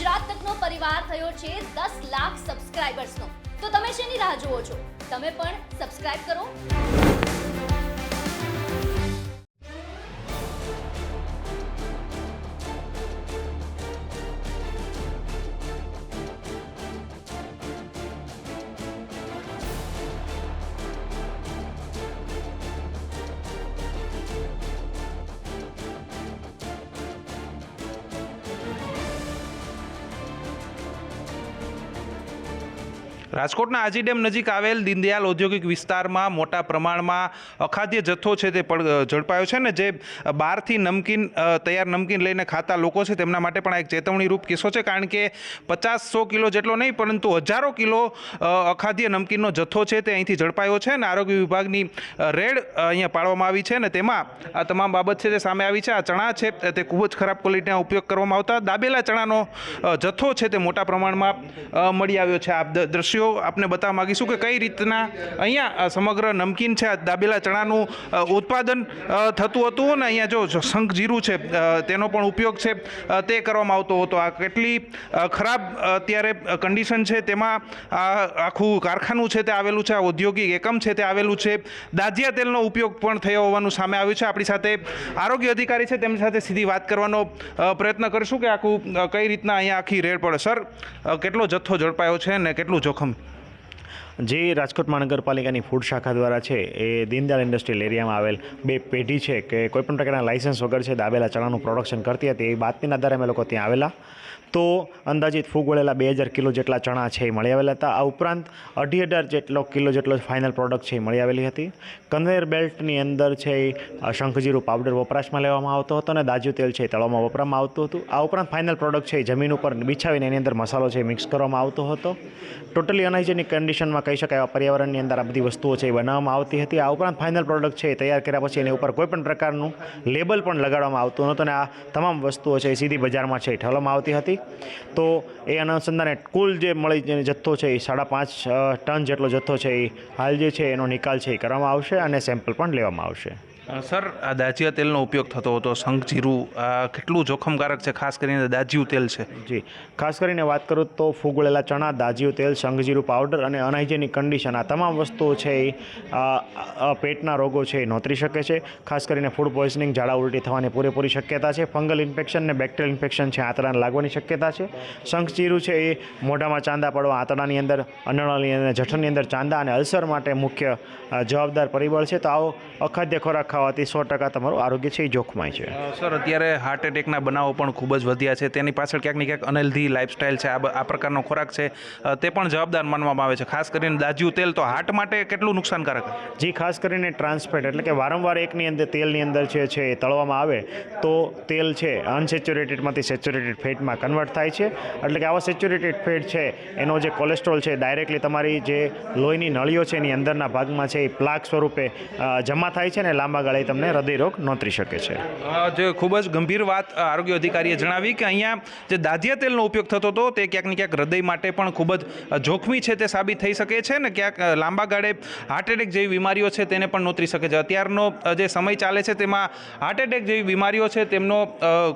ગુજરાત તકનો પરિવાર થયો છે દસ લાખ સબસ્ક્રાઇબર્સનો તો તમે શેની રાહ જુઓ છો? તમે પણ સબસ્ક્રાઇબ કરો. રાજકોટના આજી ડેમ નજીક આવેલ દીનદયાલ ઔદ્યોગિક વિસ્તારમાં મોટા પ્રમાણમાં અખાદ્ય જથ્થો છે તે ઝડપાયો છે ને જે બહારથી નમકીન તૈયાર નમકીન લઈને ખાતા લોકો છે તેમના માટે પણ આ એક ચેતવણીરૂપ કિસ્સો છે કારણ કે પચાસ સો કિલો જેટલો નહીં પરંતુ હજારો કિલો અખાદ્ય નમકીનનો જથ્થો છે તે અહીંથી ઝડપાયો છે અને આરોગ્ય વિભાગની રેડ અહીંયા પાડવામાં આવી છે અને તેમાં આ તમામ બાબત છે તે સામે આવી છે. આ ચણા છે તે ખૂબ જ ખરાબ ક્વોલિટીના ઉપયોગ કરવામાં આવતા. દાબેલા ચણાનો જથ્થો છે તે મોટા પ્રમાણમાં મળી આવ્યો છે. આ દ- દ્રશ્યો આપને બતાવવા માગીશું કે કઈ રીતના અહીંયા સમગ્ર નમકીન છે દાબેલા ચણાનું ઉત્પાદન થતું હતું અને અહીંયા જો જો શંખ જીરું છે તેનો પણ ઉપયોગ છે તે કરવામાં આવતો હતો. આ કેટલી ખરાબ અત્યારે કન્ડિશન છે, તેમાં આ આખું કારખાનું છે, તે આવેલું છે, આ ઔદ્યોગિક એકમ છે, તે આવેલું છે. દાજિયા તેલનો ઉપયોગ પણ થયો હોવાનું સામે આવ્યું છે. આપણી સાથે આરોગ્ય અધિકારી છે, તેમની સાથે સીધી વાત કરવાનો પ્રયત્ન કરીશું કે આખું કઈ રીતના અહીંયા આખી રેડ પડે. સર કેટલો જથ્થો ઝડપાયો છે અને કેટલું જોખમ જે રાજકોટ મહાનગરપાલિકાની ફૂડ શાખા દ્વારા છે, એ દીનદયાળ ઇન્ડસ્ટ્રીયલ એરિયામાં આવેલ બે પેઢી છે કે કોઈપણ પ્રકારના લાઇસન્સ વગર છે, દાબેલા ચણાનું પ્રોડક્શન કરતી હતી, એ બાતમીના આધારે અમે લોકો ત્યાં આવેલા. તો અંદાજિત ફૂગ વળેલા બે હજાર કિલો જેટલા ચણા છે એ મળી આવેલા હતા. આ ઉપરાંત અઢી હજાર જેટલો કિલો જેટલો ફાઇનલ પ્રોડક્ટ છે એ મળી આવેલી હતી. કન્વેયર બેલ્ટની અંદર છે એ શંખજીરું પાવડર વપરાશમાં લેવામાં આવતો હતો અને દાજુ તેલ છે એ તળવામાં વપરામાં આવતું હતું. આ ઉપરાંત ફાઇનલ પ્રોડક્ટ છે એ જમીન ઉપર બિછાવીને એની અંદર મસાલો છે મિક્સ કરવામાં આવતો હતો. ટોટલી અનહાઇજેનિક કન્ડિશનમાં કહી શકાય એવા પર્યાવરણની અંદર આ બધી વસ્તુઓ છે એ બનાવવામાં આવતી હતી. આ ઉપરાંત ફાઇનલ પ્રોડક્ટ છે એ તૈયાર કર્યા પછી એની ઉપર કોઈપણ પ્રકારનું લેબલ પણ લગાડવામાં આવતું નહોતું અને આ તમામ વસ્તુઓ છે એ સીધી બજારમાં છે એ ઠલવામાં આવતી હતી. તો એ અનુસંધાને કુલ જે મળી જે જથ્થો છે એ સાડા પાંચ ટન જેટલો જથ્થો છે એ હાલ જે છે એનો નિકાલ છે એ કરવામાં આવશે અને સેમ્પલ પણ લેવામાં આવશે. સર, આ દાજિયા તેલનો ઉપયોગ થતો હતો. શંખ, જીરું, આ કેટલું જોખમકારક છે? ખાસ કરીને દાજિયું તેલ છે. જી. ખાસ કરીને વાત કરું તો ફૂગળેલા ચણા, દાજીયું તેલ શંખજીરું પાવડર અને અનહાઇજેનિક કન્ડિશન આ તમામ વસ્તુઓ છે એ પેટના રોગો છે એ નોતરી શકે છે. ખાસ કરીને ફૂડ પોઈઝનિંગ, ઝાડા ઉલટી થવાની પૂરેપૂરી શક્યતા છે. ફંગલ ઇન્ફેક્શન ને બેક્ટેરિયલ ઇન્ફેક્શન છે આંતરડાને લાગવાની શક્યતા છે. શંખજીરું છે એ મોઢામાં ચાંદા પડવા આંતળાની અંદર અન્નળાની અંદર જઠરની અંદર ચાંદા અને અલ્સર માટે મુખ્ય જવાબદાર પરિબળ છે. તો આવો અખાદ્ય ખોરાક ખાવાથી સો ટકા તમારું આરોગ્ય છે એ જોખમાય છે. સર અત્યારે હાર્ટ એટેકના બનાવો પણ ખૂબ જ વધ્યા છે. તેની પાછળ ક્યાંક ને ક્યાંક અનહેલ્ધી લાઇફસ્ટાઇલ છે. આ પ્રકારનો ખોરાક છે. તે પણ જવાબદાર માનવામાં આવે છે. ખાસ કરીને દાજ્યું તેલ તો હાર્ટ માટે કેટલું નુકસાનકારક જી ખાસ કરીને ટ્રાન્સફેટ એટલે કે વારંવાર એકની અંદર તેલની અંદર છે છે એ તળવામાં આવે તો તેલ છે અનસેચ્યુરેટેડમાંથી સેચ્યુરેટેડ ફેટમાં કન્વર્ટ થાય છે. એટલે કે આવા સેચ્યુરેટેડ ફેટ છે એનો જે કોલેસ્ટ્રોલ છે ડાયરેક્ટલી તમારી જે લોહીની નળીઓ છે એની અંદરના ભાગમાં છે એ પ્લાક સ્વરૂપે જમા થાય છે ને લાંબા ગાળે તમને હૃદયરોગ નોતરી શકે છે. જે ખૂબ જ ગંભીર વાત આરોગ્ય અધિકારીએ જણાવી કે અહીંયા જે દાધિયા તેલનો ઉપયોગ થતો હતો, તે ક્યાંક ને ક્યાંક હૃદય માટે પણ ખૂબ જ જોખમી છે તે સાબિત થઈ શકે છે ને ક્યાંક લાંબા ગાળે હાર્ટ એટેક જેવી બીમારીઓ છે તેને પણ નોતરી શકે છે. અત્યારનો જે સમય ચાલે છે તેમાં હાર્ટ એટેક જેવી બીમારીઓ છે તેમનો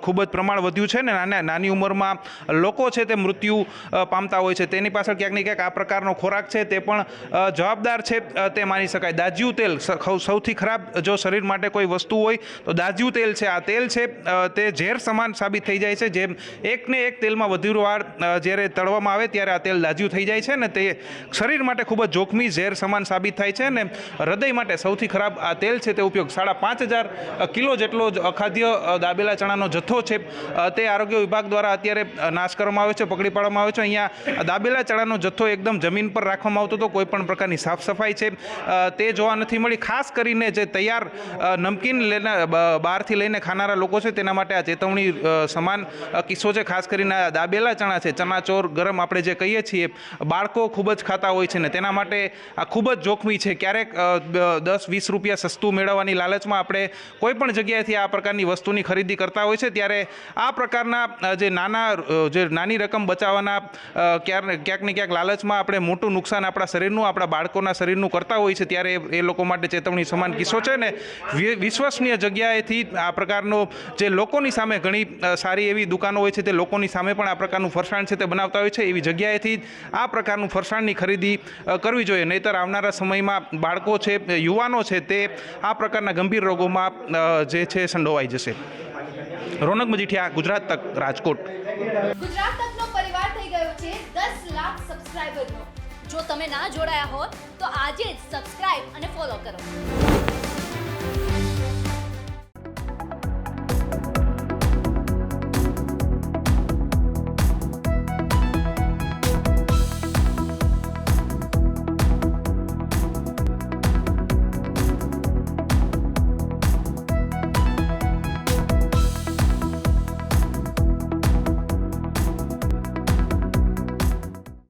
ખૂબ જ પ્રમાણ વધ્યું છે ને નાના, નાની ઉંમરમાં લોકો છે તે મૃત્યુ પામતા હોય છે. તેની પાછળ ક્યાંક ને ક્યાંક આ પ્રકારનો ખોરાક છે તે પણ જવાબદાર છે તે માની શકાય. દાજ્યું તેલ સૌથી ખરાબ જો શરીર માટે કોઈ વસ્તુ હોય તો દાજ્યું તેલ છે. આ તેલ છે તે ઝેર સમાન સાબિત થઈ જાય છે, જેમ એકને એક તેલમાં વધુ વાર જ્યારે તળવામાં આવે ત્યારે આ તેલ દાજ્યું થઈ જાય છે ને તે શરીર માટે ખૂબ જ જોખમી, ઝેર સમાન સાબિત થાય છે ને હૃદય માટે સૌથી ખરાબ આ તેલ છે, તે ઉપયોગ સાડા પાંચ હજાર કિલો જેટલો જ અખાદ્ય દાબેલા ચણાનો જથ્થો છે. તે આરોગ્ય વિભાગ દ્વારા અત્યારે નાશ કરવામાં આવ્યો છે, પકડી પાડવામાં આવ્યો છે. અહીંયા દાબેલા ચણાનો જથ્થો એકદમ જમીન પર રાખવામાં આવતો હતો, કોઈ પણ પ્રકારની સાફ સફાઈ છે. તે જોવા નથી મળી. ખાસ કરીને જે તૈયાર નમકીન લેના બહારથી લઈને ખાનારા લોકો છે તેના માટે આ ચેતવણી સમાન કિસ્સો છે. ખાસ કરીને દાબેલા ચણા છે. ચણાચોર ગરમ આપણે જે કહીએ છીએ બાળકો ખૂબ જ ખાતા હોય છે ને તેના માટે આ ખૂબ જ જોખમી છે. ક્યારેક દસ વીસ રૂપિયા સસ્તું મેળવવાની લાલચમાં આપણે કોઈ પણ જગ્યાએથી આ પ્રકારની વસ્તુની ખરીદી કરતા હોય છે ત્યારે આ પ્રકારના જે નાના જે નાની રકમ બચાવવાના અ, ક્યાર ક્યાંક ને ક્યાંક લાલચમાં આપણે મોટું નુકસાન આપણા શરીરનું આપણા બાળકોના શરીરનું કરતા હોય છે ત્યારે એ- લોકો માટે ચેતવણી સમાન કિસ્સો છે ને વિશ્વસનીય જગ્યાએથી આ પ્રકારનો જે લોકોની સામે ઘણી સારી એવી દુકાનો હોય છે, તે લોકોની સામે પણ આ પ્રકારનું ફરસાણ છે તે બનાવતા હોય છે. એવી જગ્યાએથી આ પ્રકારનું ફરસાણની ખરીદી કરવી જોઈએ. નહીંતર આવનારા સમયમાં બાળકો છે યુવાનો છે, તે આ પ્રકારના ગંભીર રોગોમાં જે છે સંડોવાઈ જશે. રોનક મજીઠિયા, ગુજરાત તક, રાજકોટ. ગુજરાત તકનો પરિવાર થઈ ગયો છે 10 લાખ સબસ્ક્રાઇબરનો. જો તમે ના જોડાયા હો તો આજે જ સબસ્ક્રાઇબ અને ફોલો કરો.